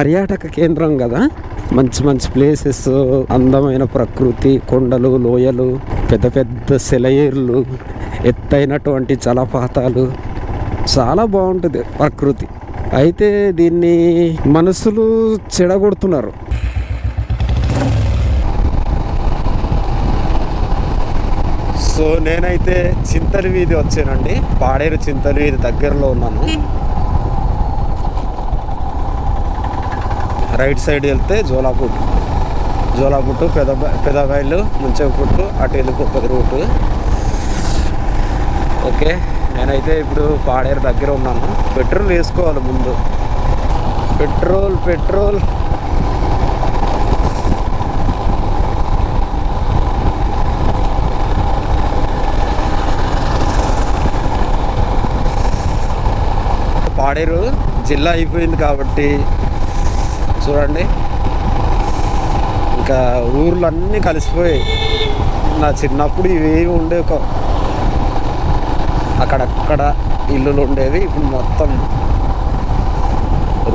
పర్యాటక కేంద్రం కదా. మంచి మంచి ప్లేసెస్ అందమైన ప్రకృతి కొండలు లోయలు పెద్ద పెద్ద సెలయేర్లు ఎత్తైనటువంటి జలపాతాలు. చాలా బాగుంటుంది ప్రకృతి. అయితే దీన్ని మనసులు చెడగొడుతున్నారు. సో నేనైతే చింతల వీధి వచ్చానండి. పాడేరు చింతల వీధి దగ్గరలో ఉన్నాను. రైట్ సైడ్ వెళ్తే జోలాపుట్టు జోలాపుట్టు పెద పెదబైలు ముంచెపుట్టు అటు వెళ్ళిపోతుంది రూటు. ఓకే నేనైతే ఇప్పుడు పాడేరు దగ్గర ఉన్నాను. పెట్రోల్ వేసుకోవాలి ముందు. Petrol petrol. పాడేరు జిల్లా అయిపోయింది కాబట్టి చూడండి. ఇంకా ఊర్లు అన్నీ కలిసిపోయాయి నా చిన్నప్పుడు ఇవేవి ఉండే ఒక అక్కడక్కడ ఇల్లులు ఉండేవి. ఇప్పుడు మొత్తం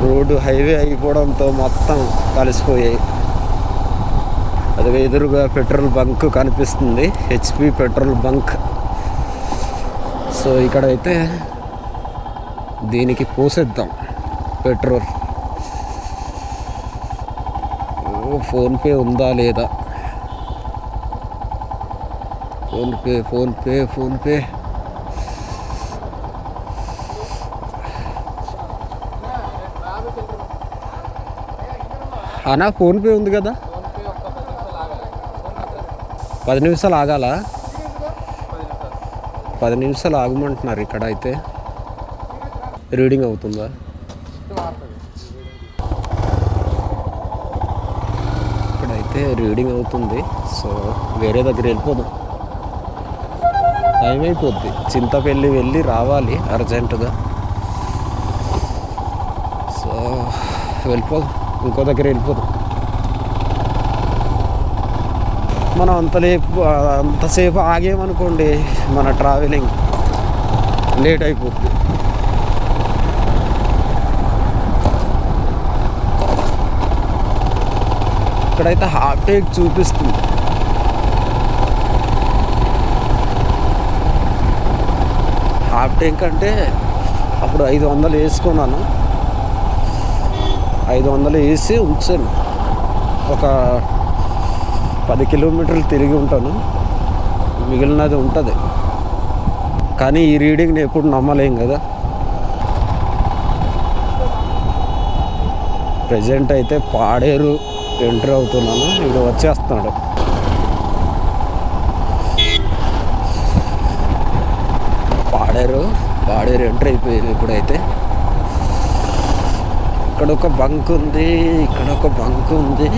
రోడ్డు హైవే అయిపోవడంతో మొత్తం కలిసిపోయాయి. అది ఎదురుగా పెట్రోల్ బంక్ కనిపిస్తుంది. HP petrol bunk. సో ఇక్కడైతే దీనికి పోసేద్దాం పెట్రోల్ ఓ ఫోన్పే ఉందా లేదా? PhonePe PhonePe PhonePe. అన్నా ఫోన్పే ఉంది కదా? పది నిమిషాలు ఆగాల? పది నిమిషాలు ఆగమంటున్నారు ఇక్కడ అయితే రీడింగ్ అవుతుందా? అయితే రీడింగ్ అవుతుంది. సో వేరే దగ్గర వెళ్ళిపోదాం. టైం అయిపోద్ది. చింతపల్లి వెళ్ళి రావాలి అర్జెంటుగా సో వెళ్ళిపోదాం. ఇంకో దగ్గర వెళ్ళిపోదాం. మనం అంతలేపు అంతసేపు ఆగేమనుకోండి మన ట్రావెలింగ్ లేట్ అయిపోద్ది. ఇక్కడైతే హాఫ్ టేక్ చూపిస్తుంది. హాఫ్ ట్యాంక్ అంటే అప్పుడు ఐదు వందలు వేసుకున్నాను. ఐదు వందలు వేసి ఉంచాను. ఒక పది కిలోమీటర్లు తిరిగి ఉంటాను. మిగిలినది ఉంటుంది. కానీ ఈ రీడింగ్ని ఎప్పుడు నమ్మలేం కదా. ప్రజెంట్ అయితే పాడేరు. ఎంటర్ అవుతున్నాను. ఇక్కడ వచ్చేస్తున్నాడు. పాడారు. పాడేరు ఎంటర్ అయిపోయింది ఇప్పుడైతే. ఇక్కడ ఒక బంక్ ఉంది. ఇక్కడ ఒక బంక్ ఉంది.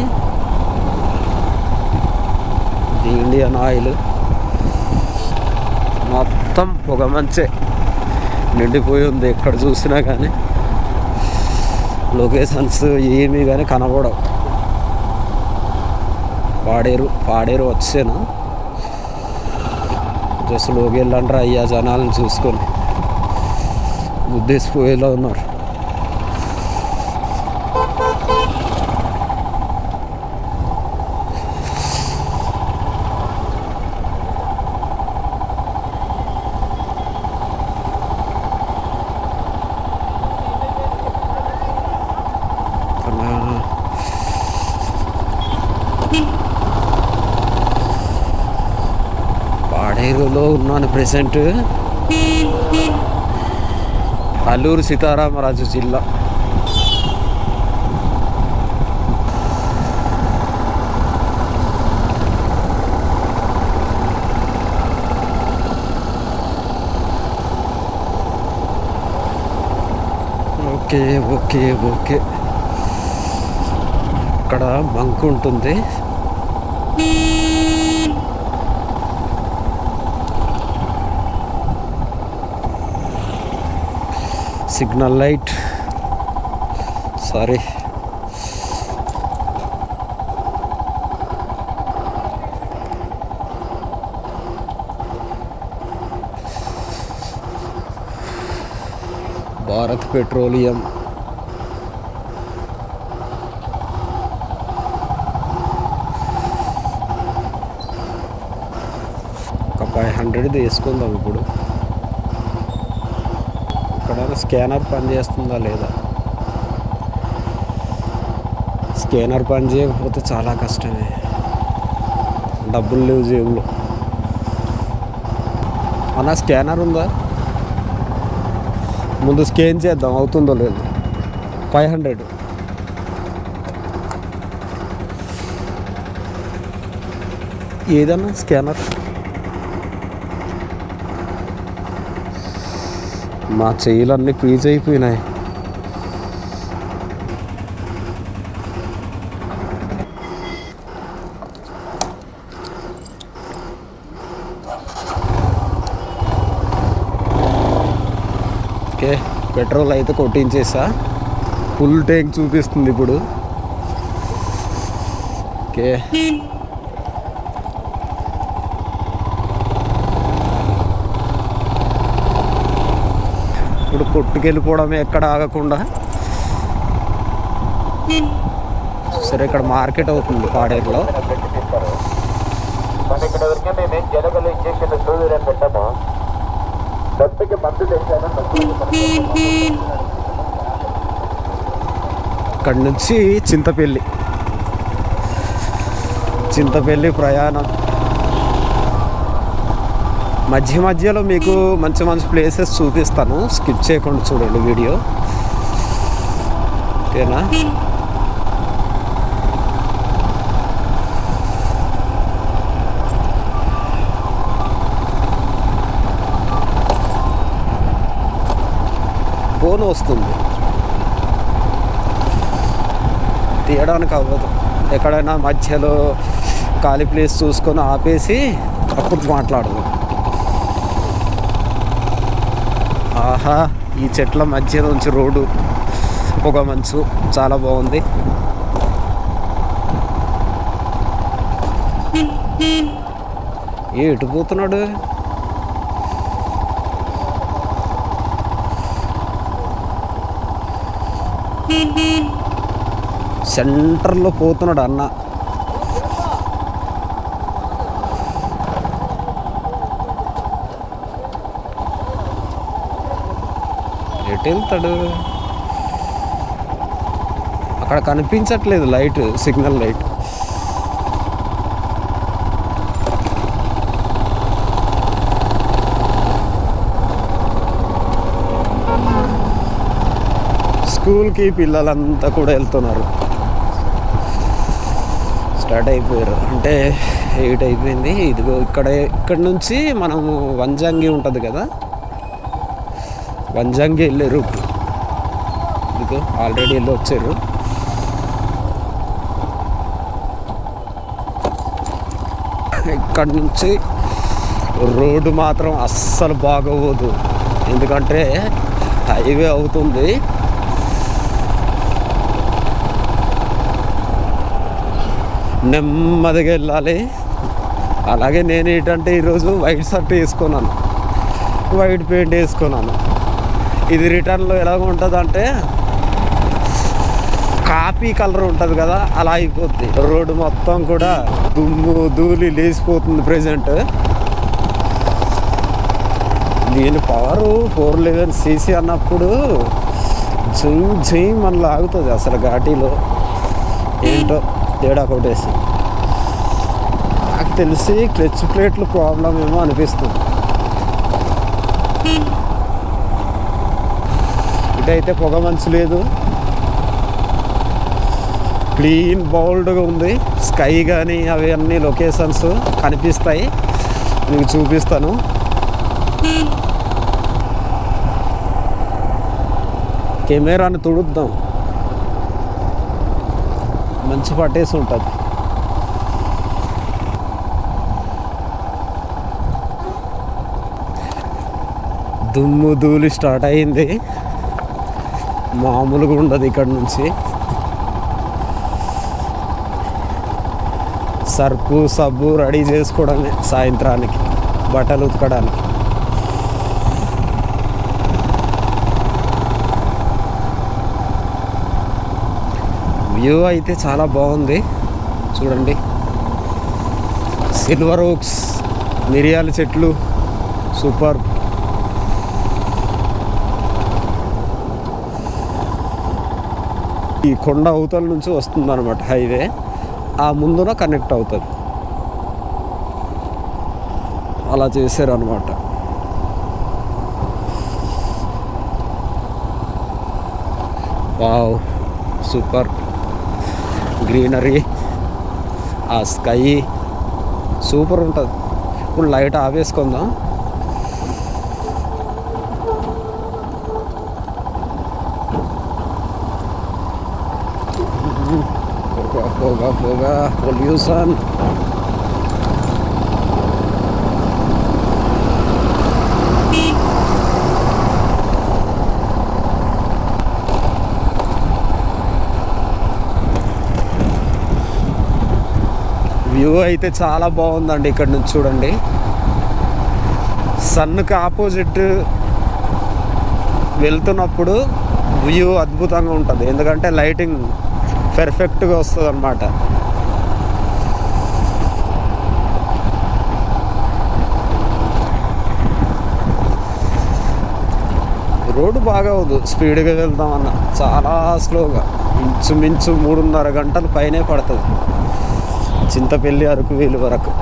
ఇది ఇండియన్ ఆయిల్. మొత్తం పొగ మంచే. నిండిపోయి ఉంది ఎక్కడ చూసినా కానీ. లొకేషన్స్ ఏమీ కానీ కనబడవు. పాడేరు పాడేరు వచ్చాను? జస్ట్లోకి వెళ్ళంటారా అయ్యా జనాలను చూసుకొని. ఉద్దేశపోయేలా ఉన్నారు కన్నా పాడేరులో ఉన్నాను ప్రెసెంట్ అల్లూరు సీతారామరాజు జిల్లా. Okay okay okay. ఇక్కడ బంక్ ఉంటుంది. Signal light. Sorry. Bharat petroleum. ఒక ఫైవ్ హండ్రెడ్ది వేసుకుందాం ఇప్పుడు. ఇక్కడ స్కానర్ పనిచేస్తుందా లేదా? స్కానర్ పని చేయకపోతే చాలా కష్టమే. డబ్బులు లేవు జేబులో. అన్న స్కానర్ ఉందా? ముందు స్కాన్ చేద్దాం అవుతుందో లేదు. Five hundred. ఏదన్నా స్కానర్ మా చెయ్యిలన్నీ పీజ్ అయిపోయినాయి. ఓకే పెట్రోల్ అయితే కొట్టించేసా. ఫుల్ ట్యాంక్ చూపిస్తుంది ఇప్పుడు. ఓకే. ఇప్పుడు కొట్టుకెళ్ళిపోవడం ఎక్కడ ఆగకుండా. సరే ఇక్కడ మార్కెట్ అవుతుంది పాడేరులో. ఇక్కడ నుంచి చింతపల్లి. చింతపల్లి ప్రయాణం. మధ్య మధ్యలో మీకు మంచి మంచి ప్లేసెస్ చూపిస్తాను. స్కిప్ చేయకుండా చూడండి వీడియో. ఓకేనా? ఫోన్ వస్తుంది. తీయడానికి అవ్వదు. ఎక్కడైనా మధ్యలో ఖాళీ ప్లేస్ చూసుకొని ఆపేసి అప్పుడు మాట్లాడదు. ఆహా ఈ చెట్ల మధ్య నుంచి రోడ్డు ఒక మంచు. చాలా బాగుంది. ఏ ఎటు పోతున్నాడు? సెంటర్లో పోతున్నాడు అన్న. ఎటు వెళ్తాడు అక్కడ కనిపించట్లేదు లైట్ సిగ్నల్ లైట్. స్కూల్కి పిల్లలంతా కూడా వెళ్తున్నారు స్టార్ట్ అయిపోయారు. అంటే ఎయిట్ అయిపోయింది. ఇదిగో ఇక్కడ ఇక్కడ నుంచి మనము వంజంగి ఉంటుంది కదా? వంజంగి వెళ్ళే రూట్ ఇదిగో ఆల్రెడీ వెళ్ళి వచ్చారు. ఇక్కడ నుంచి రోడ్డు మాత్రం అస్సలు బాగోదు. ఎందుకంటే హైవే అవుతుంది. నెమ్మదిగా వెళ్ళాలి. అలాగే నేను ఏంటంటే ఈరోజు వైట్ షర్ట్ వేసుకున్నాను. వైట్ పెయింట్ వేసుకున్నాను. ఇది రిటర్న్లో ఎలాగ ఉంటుంది అంటే కాపీ కలర్ ఉంటుంది కదా అలా అయిపోద్ది. రోడ్డు మొత్తం కూడా దుమ్ము ధూళి లేచిపోతుంది ప్రజెంట్ దీని పవర్ ఫోర్ లెవెన్ సీసీ అన్నప్పుడు జై జై మన లాగుతుంది అసలు ఘాటీలో. ఏంటో తేడా కొట్టేసి. నాకు తెలిసి క్లచ్ ప్లేట్లు ప్రాబ్లం ఏమో అనిపిస్తుంది. అయితే పొగ మంచు లేదు. క్లీన్ బౌల్డ్గా ఉంది. స్కై కానీ అవి అన్ని లొకేషన్స్ కనిపిస్తాయి. మీకు చూపిస్తాను. కెమెరాని తుడుద్దాం. మంచి పట్టేసి ఉంటుంది. దుమ్ము ధూళి స్టార్ట్ అయింది. మామూలుగా ఉండదు ఇక్కడ నుంచి. సర్పు సబ్బు రెడీ చేసుకోవడమే సాయంత్రానికి బట్టలు ఉతకడానికి. వ్యూ అయితే చాలా బాగుంది. చూడండి. సిల్వర్ ఓక్స్ మిరియాల చెట్లు సూపర్. ఈ కొండ అవతల నుంచి వస్తుంది అనమాట హైవే. ఆ ముందున కనెక్ట్ అవుతుంది. అలా చేశారనమాట వావ్ సూపర్. గ్రీనరీ ఆ స్కై సూపర్ ఉంటుంది. ఇప్పుడు లైట్ ఆవేసుకుందాం పొగ పొగ పొగ పొల్యూషన్ వ్యూ అయితే చాలా బాగుందండి ఇక్కడ నుంచి చూడండి. సన్కి ఆపోజిట్ వెళ్తున్నప్పుడు వ్యూ అద్భుతంగా ఉంటుంది. ఎందుకంటే లైటింగ్ పెర్ఫెక్ట్గా వస్తుంది అనమాట రోడ్డు బాగా అవదు స్పీడ్గా వెళ్దామన్నా. చాలా స్లోగా. ఇంచుమించు మూడున్నర గంటలు పైనే పడుతుంది. చింతపల్లి అరకు వేలు వరకు.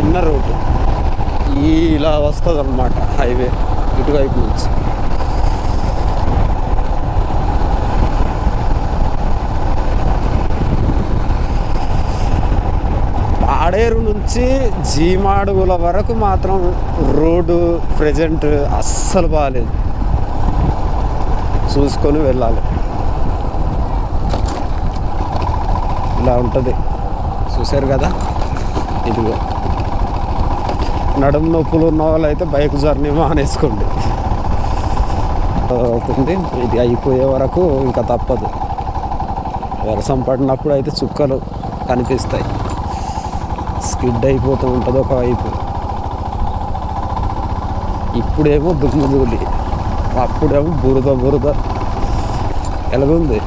చిన్న రోడ్డు. ఈ ఇలా వస్తుంది అనమాట హైవే ఇటువైపు నుంచి. పాడేరు నుంచి జీమాడుగుల వరకు మాత్రం రోడ్డు ప్రజెంట్ అస్సలు బాగాలేదు చూసుకొని వెళ్ళాలి. ఇలా ఉంటుంది. చూశారు కదా? ఇదిగో. నడుము నొప్పులు ఉన్న వాళ్ళు అయితే బైక్ జర్నీ మానేసుకోండి. అవుతుంది. ఇది అయిపోయే వరకు ఇంకా తప్పదు. వర్షం పడినప్పుడు అయితే చుక్కలు కనిపిస్తాయి. స్కిడ్ అయిపోతూ ఉంటుంది ఒకవైపు ఇప్పుడేమో దుమ్ము ధూళి. అప్పుడేమో బురద బురద. ఎలాగుంది?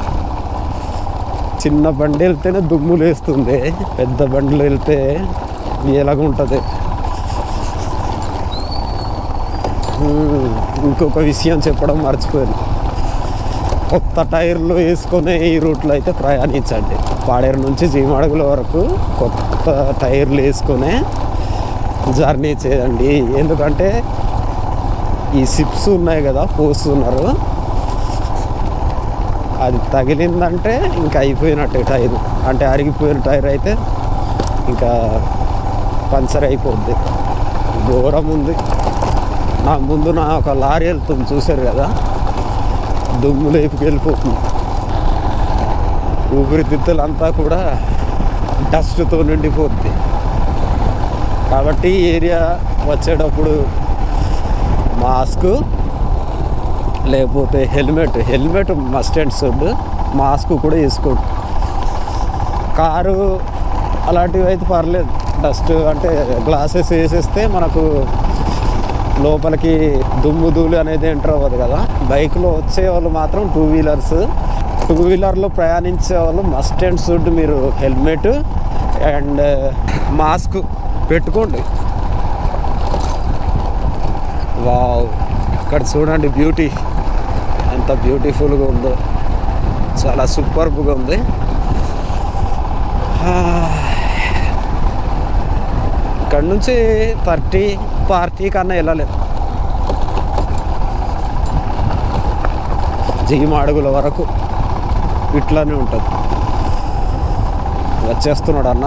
చిన్న బండి వెళ్తేనే దుమ్ము లేస్తుంది పెద్ద బండ్లు వెళ్తే ఎలాగుంటుంది? ఇంకొక విషయం చెప్పడం మర్చిపోయాను. కొత్త టైర్లు వేసుకునే ఈ రూట్లో అయితే ప్రయాణించండి. పాడేరు నుంచి జీమాడుగుల వరకు కొత్త టైర్లు వేసుకునే జర్నీ చేయండి. ఎందుకంటే ఈ సిప్స్ ఉన్నాయి కదా పోస్తున్నారు అది తగిలిందంటే ఇంకా అయిపోయినట్టే టైర్. అంటే అరిగిపోయిన టైర్ అయితే ఇంకా పంచర్ అయిపోద్ది. ఘోరం ఉంది. నా ముందు నా ఒక లారీ వెళ్తుంది చూశారు కదా? దుమ్ము లేపుకి వెళ్ళిపోతుంది ఊపిరితిత్తులంతా కూడా డస్ట్తో నిండిపోద్ది. కాబట్టి ఏరియా వచ్చేటప్పుడు మాస్క్ లేకపోతే helmet. Helmet must and should. Mask కూడా వేసుకోండి. కారు అలాంటివి అయితే పర్లేదు. డస్ట్ అంటే గ్లాసెస్ వేసేస్తే మనకు లోపలికి దుమ్ము ధూళి అనేది ఎంటర్ అవ్వదు కదా. బైక్లో వచ్చే వాళ్ళు మాత్రం టూ వీలర్స్ టూ వీలర్లో ప్రయాణించే వాళ్ళు మస్ట్ అండ్ షుడ్ మీరు హెల్మెట్ అండ్ మాస్క్ పెట్టుకోండి. వావ్ ఇక్కడ చూడండి బ్యూటీ ఎంత బ్యూటిఫుల్గా ఉందో. చాలా సూపర్గా ఉంది. ఇక్కడ నుంచి థర్టీ పార్టీ కన్నా వెళ్ళలేదు. జిగిమాడుగుల వరకు ఇట్లానే ఉంటుంది. వచ్చేస్తున్నాడు అన్న.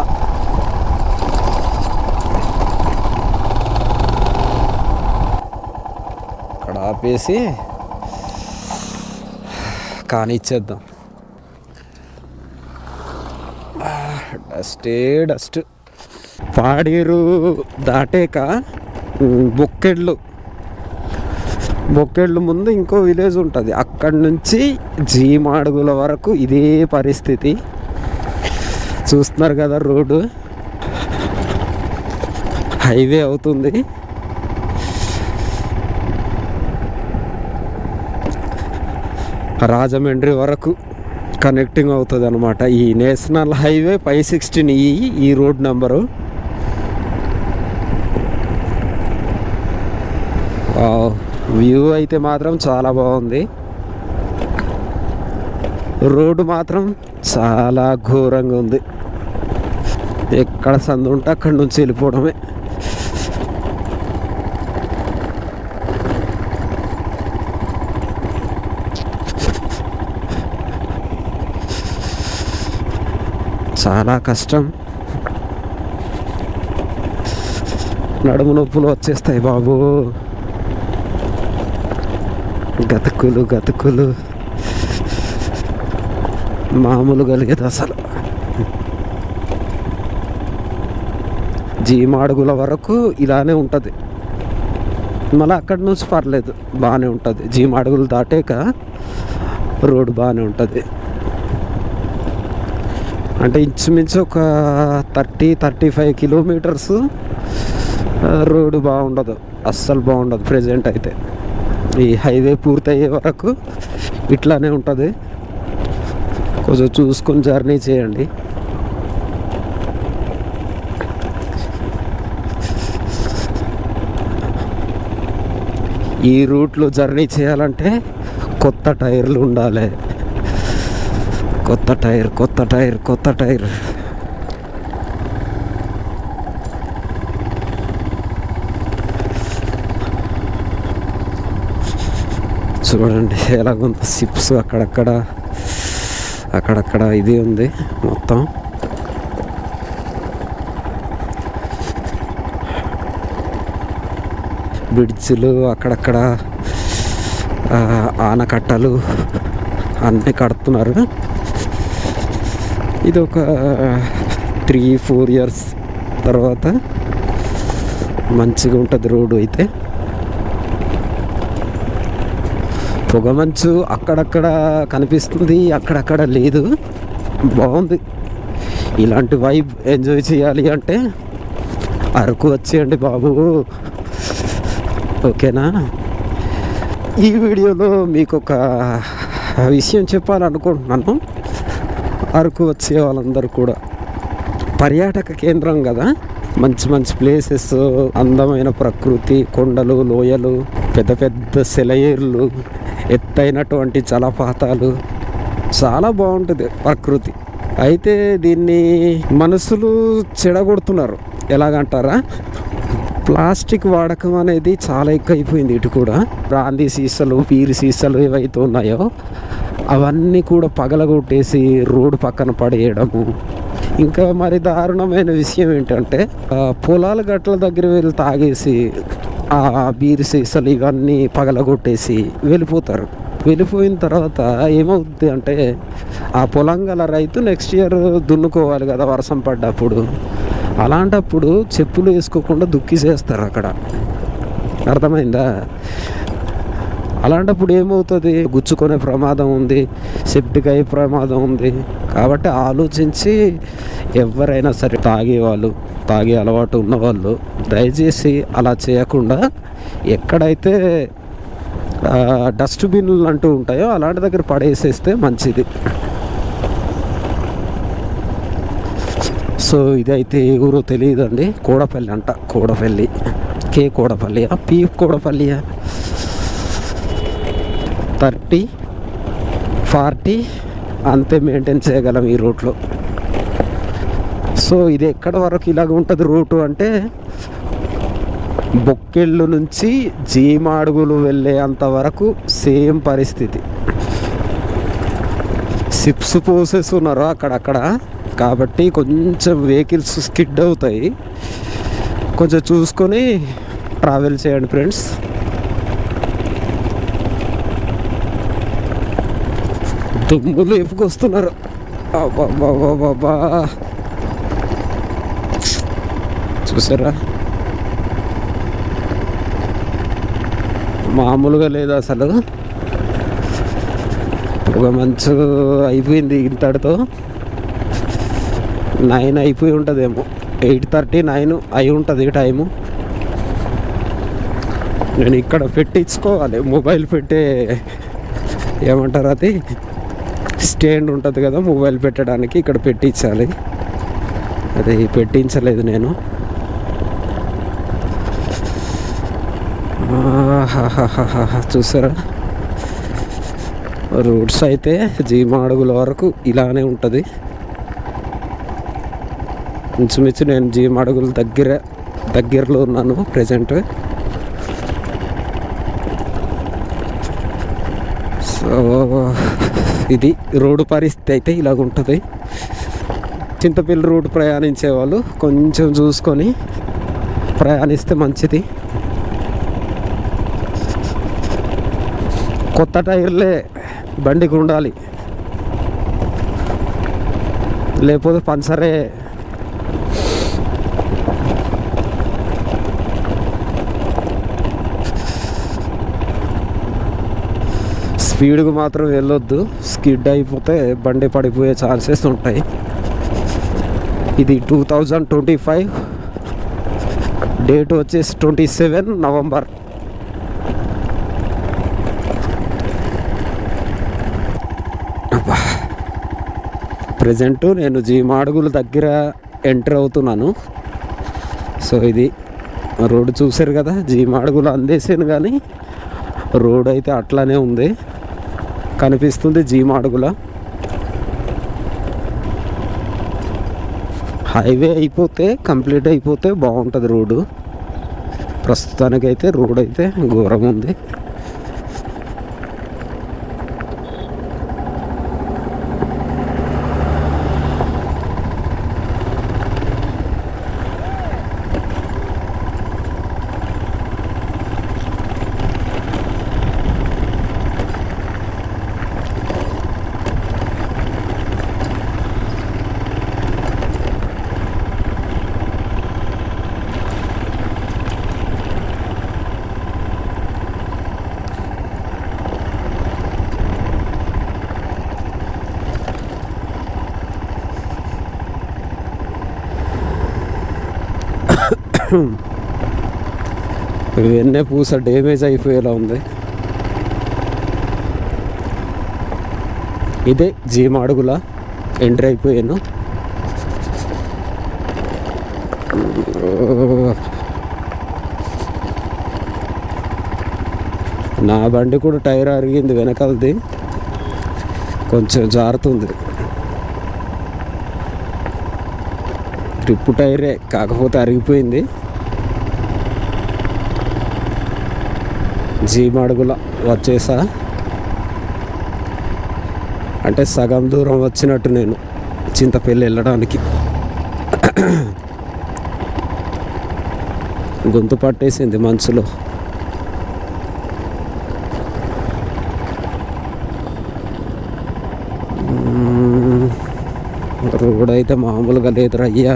అక్కడ ఆపేసి కానిచ్చేద్దాం డస్టే డస్ట్. పాడేరు దాటాక బొక్కెళ్ళు. బొక్కేళ్ళ ముందు ఇంకో విలేజ్ ఉంటుంది. అక్కడి నుంచి జీమాడుగుల వరకు ఇదే పరిస్థితి. చూస్తున్నారు కదా రోడ్డు. హైవే అవుతుంది. రాజమండ్రి వరకు కనెక్టింగ్ అవుతుంది అనమాట ఈ నేషనల్ హైవే ఫైవ్ సిక్స్టీన్ ఈ ఈ రోడ్ నెంబరు. వ్యూ అయితే మాత్రం చాలా బాగుంది. రోడ్డు మాత్రం చాలా ఘోరంగా ఉంది. ఎక్కడ సందు ఉంటే అక్కడి నుంచి వెళ్ళిపోవడమే. చాలా కష్టం. నడుము నొప్పులు వచ్చేస్తాయి బాబు. గతుకులు గతుకులు. మామూలు కలిగేది అసలు. జీమాడుగుల వరకు ఇలానే ఉంటుంది. మళ్ళీ అక్కడి నుంచి పర్లేదు బాగానే ఉంటుంది. జీమాడుగులు దాటాక రోడ్డు బాగానే ఉంటుంది. అంటే ఇంచుమించు ఒక thirty thirty five kilometres road బాగుండదు. అస్సలు బాగుండదు ప్రజెంట్ అయితే. ఈ హైవే పూర్తయ్యే వరకు ఇట్లానే ఉంటుంది. కొంచెం చూసుకొని జర్నీ చేయండి. ఈ రూట్లో జర్నీ చేయాలంటే కొత్త టైర్లు ఉండాలి. కొత్త టైర్ కొత్త టైర్ కొత్త టైర్. చూడండి ఎలాగుంది సిప్స్ అక్కడక్కడ అక్కడక్కడ ఇది ఉంది మొత్తం. బ్రిడ్జ్లు అక్కడక్కడ ఆనకట్టలు అన్నీ కడుతున్నారు. ఇది ఒక త్రీ ఫోర్ ఇయర్స్ తర్వాత మంచిగా ఉంటుంది రోడ్డు అయితే. పొగమంచు అక్కడక్కడ కనిపిస్తుంది అక్కడక్కడ లేదు. బాగుంది. ఇలాంటి వైబ్ ఎంజాయ్ చేయాలి అంటే అరకు వచ్చేయండి బాబు. ఓకేనా? ఈ వీడియోలో మీకు ఒక విషయం చెప్పాలనుకుంటున్నాను. అరకు వచ్చే వాళ్ళందరూ కూడా. పర్యాటక కేంద్రం కదా. మంచి మంచి ప్లేసెస్ అందమైన ప్రకృతి కొండలు లోయలు పెద్ద పెద్ద సెలయేర్లు. ఎత్తైనటువంటి జలపాతాలు. చాలా బాగుంటుంది ప్రకృతి. అయితే దీన్ని మనుషులు చెడగొడుతున్నారు. ఎలాగంటారా? ప్లాస్టిక్ వాడకం అనేది చాలా ఎక్కువైపోయింది ఇటు కూడా. రాంది సీసాలు పీరి సీసాలు ఏవైతే ఉన్నాయో అవన్నీ కూడా పగలగొట్టేసి రోడ్డు పక్కన పడేయడము. ఇంకా మరి దారుణమైన విషయం ఏంటంటే పొలాల గట్ల దగ్గర వెళ్ళి తాగేసి ఆ బీరు సీసాలు ఇవన్నీ పగలగొట్టేసి వెళ్ళిపోతారు. వెళ్ళిపోయిన తర్వాత ఏమవుతుంది అంటే ఆ పొలం గల రైతు నెక్స్ట్ ఇయర్ దున్నుకోవాలి కదా వర్షం పడ్డప్పుడు. అలాంటప్పుడు చెప్పులు వేసుకోకుండా దుక్కిసేస్తారు అక్కడ. అర్థమైందా? అలాంటప్పుడు ఏమవుతుంది? గుచ్చుకునే ప్రమాదం ఉంది సెప్టిక్ అయ్యే ప్రమాదం ఉంది. కాబట్టి ఆలోచించి ఎవరైనా సరే తాగేవాళ్ళు తాగే అలవాటు ఉన్నవాళ్ళు దయచేసి అలా చేయకుండా ఎక్కడైతే డస్ట్బిన్లు అంటూ ఉంటాయో అలాంటి దగ్గర పడేసేస్తే మంచిది. సో ఇదైతే ఏ ఊరో తెలియదండి. కోడపల్లి అంట. కోడపల్లి. కే కూడపల్లి. పి కోడపల్లియా థర్టీ ఫార్టీ అంతే మెయింటైన్ చేయగలం ఈ రూట్లో సో ఇది ఎక్కడ వరకు ఇలాగ ఉంటుంది రూటు అంటే బొక్కెళ్ళు నుంచి జీమాడుగులు వెళ్ళేంత వరకు సేమ్ పరిస్థితి. సిప్స్ పోసెస్ ఉన్నారు అక్కడక్కడ కాబట్టి కొంచెం వెహికల్స్ స్కిడ్ అవుతాయి. కొంచెం చూసుకొని ట్రావెల్ చేయండి ఫ్రెండ్స్. దుమ్ములు ఎప్పుకొస్తున్నారు బాబా చూసారా మామూలుగా లేదు అసలు. ఒక మంచు అయిపోయింది ఇంతటితో. నైన్ అయిపోయి ఉంటుందేమో. ఎయిట్ థర్టీ నైన్ అయి ఉంటుంది టైము. నేను ఇక్కడ పెట్టించుకోవాలి. మొబైల్ పెట్టే ఏమంటారు అది? స్టాండ్ ఉంటుంది కదా మొబైల్ పెట్టడానికి ఇక్కడ పెట్టించాలి. అది పెట్టించలేదు నేను. చూసారా? రూట్స్ అయితే జీమాడుగుల వరకు ఇలానే ఉంటుంది. ఇంచుమించు నేను జీమాడుగుల దగ్గర దగ్గరలో ఉన్నాను ప్రజెంట్ సో ఇది రోడ్డు పరిస్థితి అయితే ఇలాగ ఉంటుంది. చింతపల్లి రోడ్డు ప్రయాణించే వాళ్ళు కొంచెం చూసుకొని ప్రయాణిస్తే మంచిది. కొత్త టైర్లే బండికి ఉండాలి. లేకపోతే పంచరే. స్పీడ్గా మాత్రం వెళ్ళొద్దు. స్కిడ్ అయిపోతే బండి పడిపోయే ఛాన్సెస్ ఉంటాయి. ఇది two thousand twenty five. Date వచ్చేసి ట్వంటీ సెవెన్ నవంబర్. ప్రజెంట్ నేను జీమాడుగుల దగ్గర ఎంటర్ అవుతున్నాను. సో ఇది రోడ్డు చూసారు కదా జీమాడుగులు అందేసాను కానీ రోడ్ అయితే అట్లానే ఉంది. కనిపిస్తుంది జీమాడుగుల హైవే అయిపోతే కంప్లీట్ అయిపోతే బాగుంటుంది రోడ్డు. ప్రస్తుతానికైతే రోడ్ అయితే ఘోరం ఉంది. వెన్నె పూస డ్యామేజ్ అయిపోయేలా ఉంది. ఇదే జీమాడుగుల ఎంట్రీ అయిపోయాను. నా బండి కూడా టైర్ అరిగింది వెనకాలది కొంచెం జారుతుంది. ట్రిప్పు టైరే కాకపోతే అరిగిపోయింది. జీమడుగుల వచ్చేసా. అంటే సగం దూరం వచ్చినట్టు నేను చింతపల్లి వెళ్ళడానికి. గొంతు పట్టేసింది మనసులో మ్మ్. రోడ్ అయితే మామూలుగా లేదురా అయ్యా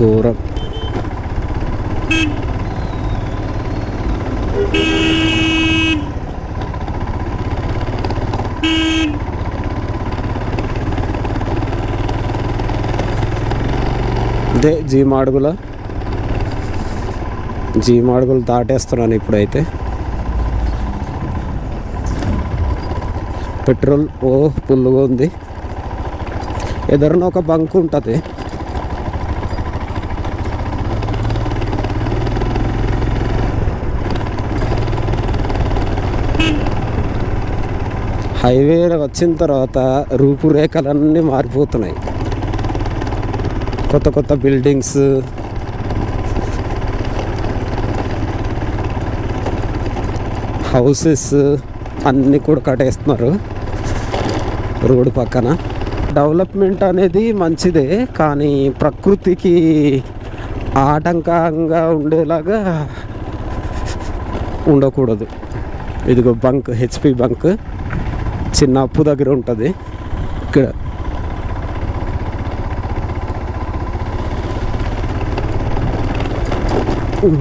ఘోరం ఇదే జీమాడుగుల జీమాడుగులు దాటేస్తున్నాను ఇప్పుడైతే. పెట్రోల్ ఓ పుల్లుగా ఉంది. ఎదురున ఒక బంక్ ఉంటుంది. హైవే వచ్చిన తర్వాత రూపురేఖలన్నీ మారిపోతున్నాయి. కొత్త కొత్త బిల్డింగ్స్. హౌసెస్ అన్నీ కూడా కట్టేస్తున్నారు రోడ్డు పక్కన. డెవలప్మెంట్ అనేది మంచిదే కానీ ప్రకృతికి ఆటంకంగా ఉండేలాగా ఉండకూడదు. ఇదిగో బంక్ హెచ్పి బంక్. చిన్న అప్పు దగ్గర ఉంటుంది ఇక్కడ ఉమ్.